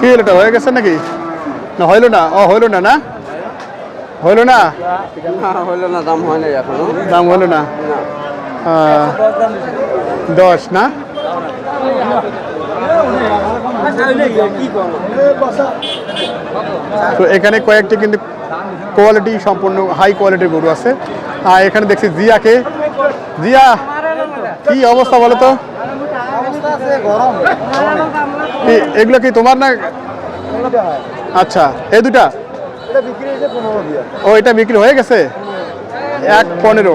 কি হলো এটা হয়ে গেছে নাকি? না হইল না। ও হইল না না? হইল না? না হইল না দাম হয় নাই এখনও। দাম হলো না? দশ না? তো এখানে কয়েকটি কিন্তু কোয়ালিটি সম্পূর্ণ হাই কোয়ালিটির গরু আছে। আর এখানে দেখছি জিয়াকে। জিয়া কি অবস্থা বলো তো? কি- এগুলো কি তোমার না? আচ্ছা এই দুটা ও, এটা বিক্রি হয়ে গেছে? এক পনেরো।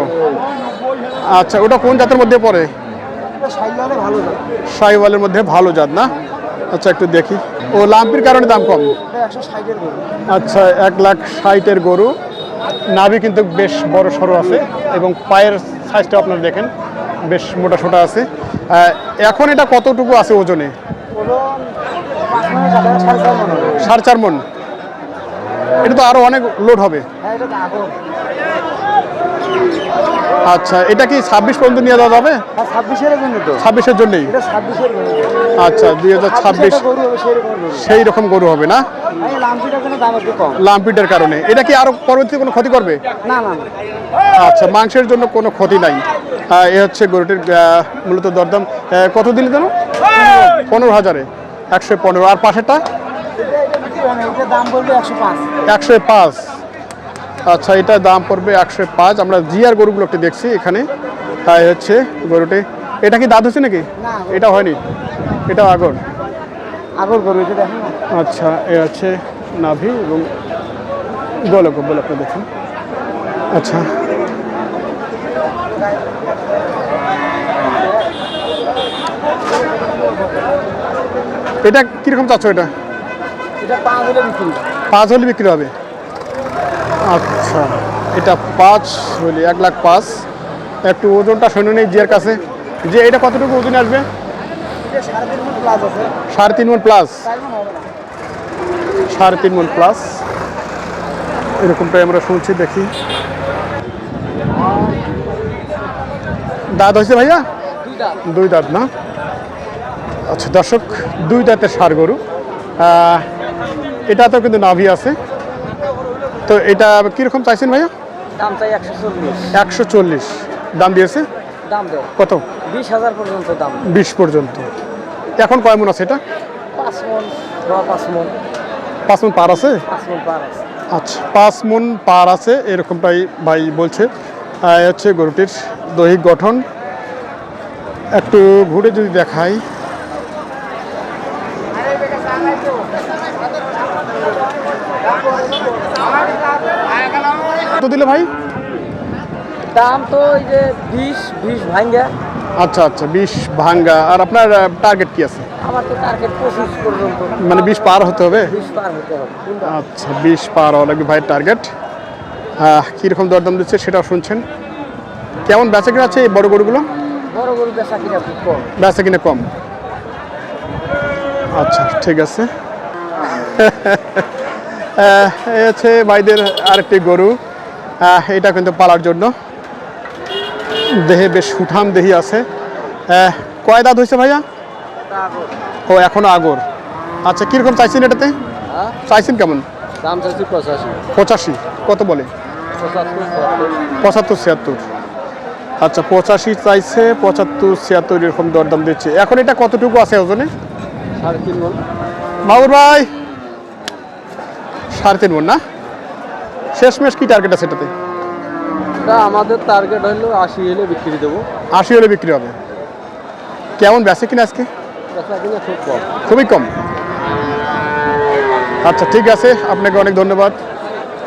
আচ্ছা ওটা কোন জাতের মধ্যে পড়ে? শাহিওয়ালের মধ্যে ভালো জাত না? আচ্ছা একটু দেখি। ও, লাম্পির কারণে দাম কম? আচ্ছা এক লাখ ষাটের গরু। নাভি কিন্তু বেশ বড় সড়ো আছে এবং পায়ের সাইজটা আপনারা দেখেন, বেশ মোটা সোটা আছে এখন এটা কতটুকু আছে ওজনে? সাড়ে চার মন এটা তো আরও অনেক লোড হবে। আচ্ছা এটা কি ছাব্বিশ পর্যন্ত নিয়ে যাওয়া যাবে? ছাব্বিশের জন্য জন্যই? এটা ছাব্বিশের গরু। আচ্ছা দুই হাজার ছাব্বিশ। সেই রকম গরু। হবে না? লাম্পিটার জন্য কারণে। এটা কি আরও পরবর্তীতে কোনো ক্ষতি করবে? আচ্ছা মাংসের জন্য কোনো ক্ষতি নাই। এ হচ্ছে গরুটির মূলত দরদাম। কত দিলে যেন পনেরো হাজারে। একশো পনেরো। আর পাশেরটা? দাম একশো পাঁচ। আচ্ছা এটা দাম পড়বে একশো পাঁচ। আমরা জিয়ার গরুগুলো একটু দেখছি এখানে। তাই হচ্ছে গরুটি। এটা কি দাঁত হচ্ছে নাকি? এটা হয়নি। এটা আগর। আগর গরু আচ্ছা এ হচ্ছে নাভি এবং গোলক। বলে আপনি দেখুন। আচ্ছা। এটা কীরকম চাচ্ছ এটা? পাঁচ হলে বিক্রি হবে। আচ্ছা এটা পাঁচ হলে এক লাখ পাঁচ। একটু ওজনটা শুনে নেই জিয়ার কাছে। যে এটা কতটুকু ওজনে আসবে? সাড়ে তিন মন প্লাস সাড়ে তিন মন প্লাস এরকমটাই আমরা শুনছি দেখি। দাঁত হয়েছে ভাইয়া? দুই দাঁত না? আচ্ছা দর্শক দুই দাঁতের সার গরু। এটা তো কিন্তু নাভি আছে। তো এটা কীরকম চাইছেন ভাইয়া? দাম চাই একশো চল্লিশ। একশো চল্লিশ। দাম দিয়েছে? দাম দেয় কত? বিশ হাজার পর্যন্ত দাম। বিশ পর্যন্ত। এখন কয় মন আছে এটা? পাঁচ মন পাঁচ মন। পাঁচ মন পার আছে? পাঁচ মন পার আছে। আচ্ছা পাঁচ মন পার আছে এরকমটাই ভাই বলছে। হচ্ছে গরুটির দৈহিক গঠন। একটু ঘুরে যদি দেখাই। কত দিলে ভাই? দাম তো ওই যে বিশ বিশ ভাঙ্গা। আচ্ছা আচ্ছা বিশ ভাঙ্গা। আর আপনার টার্গেট কি আছে? আমার তো টার্গেট পঁচিশ পর্যন্ত। মানে বিশ পার হতে হবে? বিশ পার হতে হবে আচ্ছা বিশ পার হওয়া লাগবে ভাইয়ের টার্গেট কীরকম দরদাম দিচ্ছে সেটাও শুনছেন। কেমন বেচা কিনা আছে এই বড় গরুগুলো? বড় গরু বেচা কিনা খুব কম। বেচা কিনে কম। আচ্ছা ঠিক আছে। এই হচ্ছে ভাইদের আরেকটি গরু। এটা কিন্তু পালার জন্য। দেহে বেশ সুঠাম দেহি আছে। কয় দাঁত হয়েছে ভাইয়া? ও এখনও আগর। আচ্ছা কীরকম চাইছেন এটাতে? হ্যাঁ? চাইছেন কেমন? দাম চাইছি পঁচাশি। পঁচাশি। কত বলে? পঁচাত্তর ছিয়াত্তর। আচ্ছা পঁচাশি চাইছে পঁচাত্তর ছিয়াত্তর এরকম দরদাম দিচ্ছে। এখন এটা কতটুকু আছে ওজনে? সাড়ে তিন মন বাবুর ভাই সাড়ে তিন মন না? শেষমেশ কি টার্গেট আছে এটাতে? আমাদের টার্গেট হলো আশি হলে বিক্রি দেবো। আশি হলে বিক্রি হবে। কেমন বেচে কিনা আজকে? খুবই কম। আচ্ছা ঠিক আছে আপনাকে অনেক ধন্যবাদ।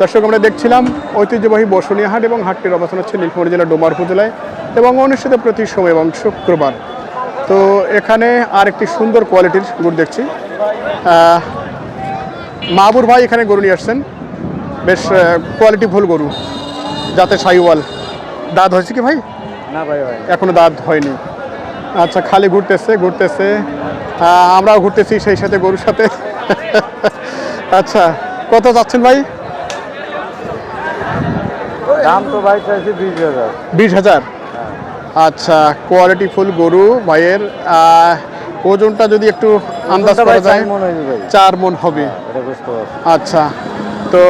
দর্শক আমরা দেখছিলাম ঐতিহ্যবাহী বসুনিয়া হাট এবং হাটটির অবস্থান হচ্ছে নীলফামারী জেলার ডোমার উপজেলায় এবং অনুষ্ঠিত প্রতি সময় এবং শুক্রবার। তো এখানে আরেকটি সুন্দর কোয়ালিটির গরু দেখছি। মাহবুর ভাই এখানে গরু নিয়ে আসছেন। বেশ কোয়ালিটি ফুল গরু যাতে সাইওয়াল। দাঁত হয়েছে কি ভাই? না ভাই ভাই এখনও দাঁত হয়নি। আচ্ছা খালি ঘুরতেছে ঘুরতেছে। আমরাও ঘুরতেছি সেই সাথে গরুর সাথে। আচ্ছা কত যাচ্ছেন ভাই? দাম তো ভাই চাইছি বিশ হাজার। বিশ হাজার? আচ্ছা কোয়ালিটি ফুল গরু ভাইয়ের। ওজনটা যদি একটু আন্দাজ করা যায় চার মন হবে। পারছি। আচ্ছা তো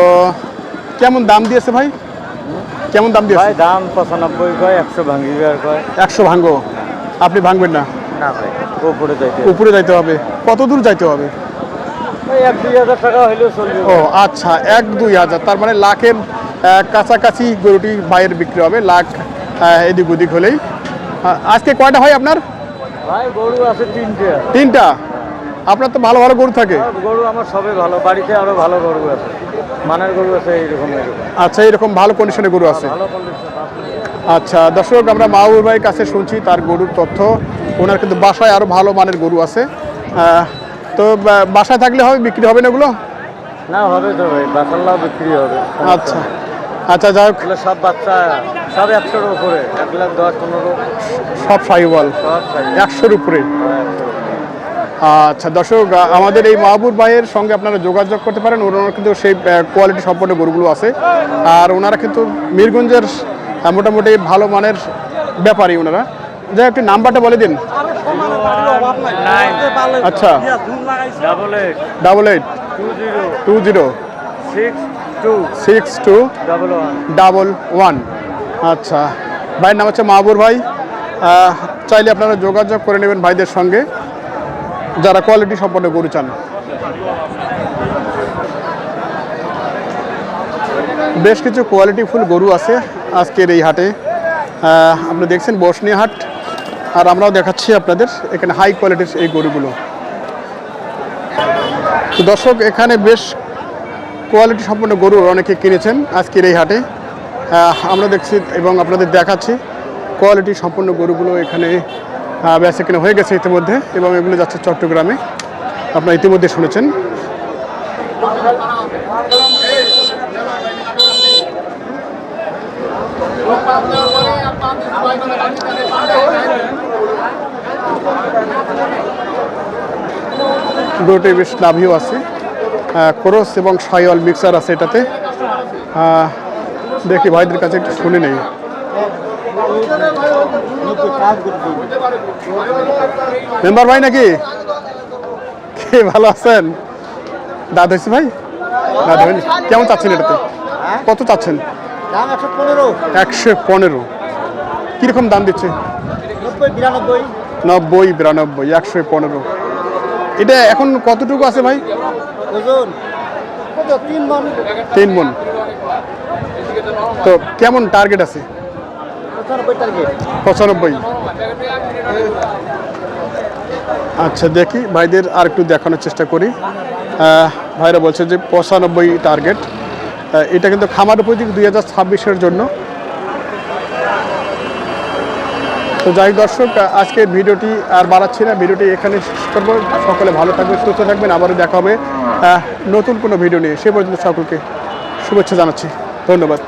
কেমন দাম দিয়েছে ভাই? কেমন দাম ভাই দিয়েছে দাম পঁচানব্বই কয় একশো ভাঙ্গি কয়। একশো ভাঙ্গো? আপনি ভাঙবেন না? না ভাই উপরে যাইতে উপরে যাইতে হবে। কত দূর যাইতে হবে? এক দুই হাজার টাকা হইলেও চলবে ও আচ্ছা এক দুই হাজার। তার মানে লাখের কাছাকাছি গরুটি বাইরের বিক্রি হবে লাখ এদিক ওদিক হলেই। আজকে কয়টা হয় আপনার? ভাই গরু আছে তিনটে। তিনটা? আপনার তো ভালো ভালো গরু থাকে। গরু আমার সবে ভালো। বাড়িতে আরও ভালো গরু আছে। মানের গরু আছে এইরকম আচ্ছা এরকম ভালো কন্ডিশনে গরু আছে। ভালো কন্ডিশন আচ্ছা দর্শক আমরা মাহবুব ভাইয়ের কাছে শুনছি তার গরুর তথ্য। ওনার কিন্তু বাসায় আরও ভালো মানের গরু আছে। তো বাসায় থাকলে হবে বিক্রি হবে না এগুলো? না হবে তো ভাই। বাসাল্লাও বিক্রি হবে আচ্ছা। আচ্ছা যাই হোক। সব বাচ্চা সব একশোর উপরে এক লাখ দশ পনেরো। সব সাইওয়াল। সব একশোর উপরে। হ্যাঁ, একশোর উপরে। আচ্ছা দর্শক আমাদের এই মাহবুব ভাইয়ের সঙ্গে আপনারা যোগাযোগ করতে পারেন। ওনার কিন্তু সেই কোয়ালিটি সম্পন্ন গরুগুলো আছে। আর ওনারা কিন্তু মিরগঞ্জের মোটামুটি ভালো মানের ব্যাপারী ওনারা। যাই একটু নাম্বারটা বলে দিন। আচ্ছা। Double eight double eight two zero six two double one আচ্ছা। ভাইয়ের নাম হচ্ছে মাহবুর ভাই। চাইলে আপনারা যোগাযোগ করে নেবেন ভাইদের সঙ্গে। যারা কোয়ালিটি সম্পন্ন গরু চান। বেশ কিছু কোয়ালিটি ফুল গরু আছে আজকের এই হাটে। আপনি দেখছেন বসনি হাট। আর আমরাও দেখাচ্ছি আপনাদের এখানে হাই কোয়ালিটির এই গরুগুলো। দর্শক, এখানে বেশ কোয়ালিটি সম্পন্ন গরু অনেকে কিনেছেন আজকের এই হাটে। আমরা দেখছি এবং আপনাদের দেখাচ্ছি কোয়ালিটি সম্পন্ন গরুগুলো এখানে বেচা কেনা হয়ে গেছে ইতিমধ্যে এবং এগুলো যাচ্ছে চট্টগ্রামে। আপনারা ইতিমধ্যে শুনেছেন। গরুটি বেশ লাভিও আছে। ক্রস এবং সাইওয়াল মিক্সার আছে এটাতে। দেখি, ভাইদের কাছে একটু শুনে নেই। মেম্বার ভাই নাকি? কে ভালো আছেন? দাদা হয়েছে ভাই? দাদা হয়নি। কেমন চাচ্ছেন এটাতে? কত চাচ্ছেন? একশো পনেরো। কীরকম দাম দিচ্ছে? নব্বই, বিরানব্বই, একশো পনেরো। এটা এখন কতটুকু আছে ভাই? তিন মন। তো কেমন টার্গেট আছে? পঁচানব্বই আচ্ছা দেখি। ভাইদের আর একটু দেখানোর চেষ্টা করি। ভাইরা বলছে যে পঁচানব্বই টার্গেট এটা কিন্তু খামার উপযোগী দুই হাজার ছাব্বিশের জন্য। তো যাই দর্শক আজকে ভিডিওটি আর বাড়াচ্ছি না। ভিডিওটি এখানে শেষ করব। সকলে ভালো থাকবেন, সুস্থ থাকবেন। আবারও দেখা হবে। নতুন কোনো ভিডিও নিয়ে। সে পর্যন্ত সকলকে শুভেচ্ছা জানাচ্ছি। ধন্যবাদ।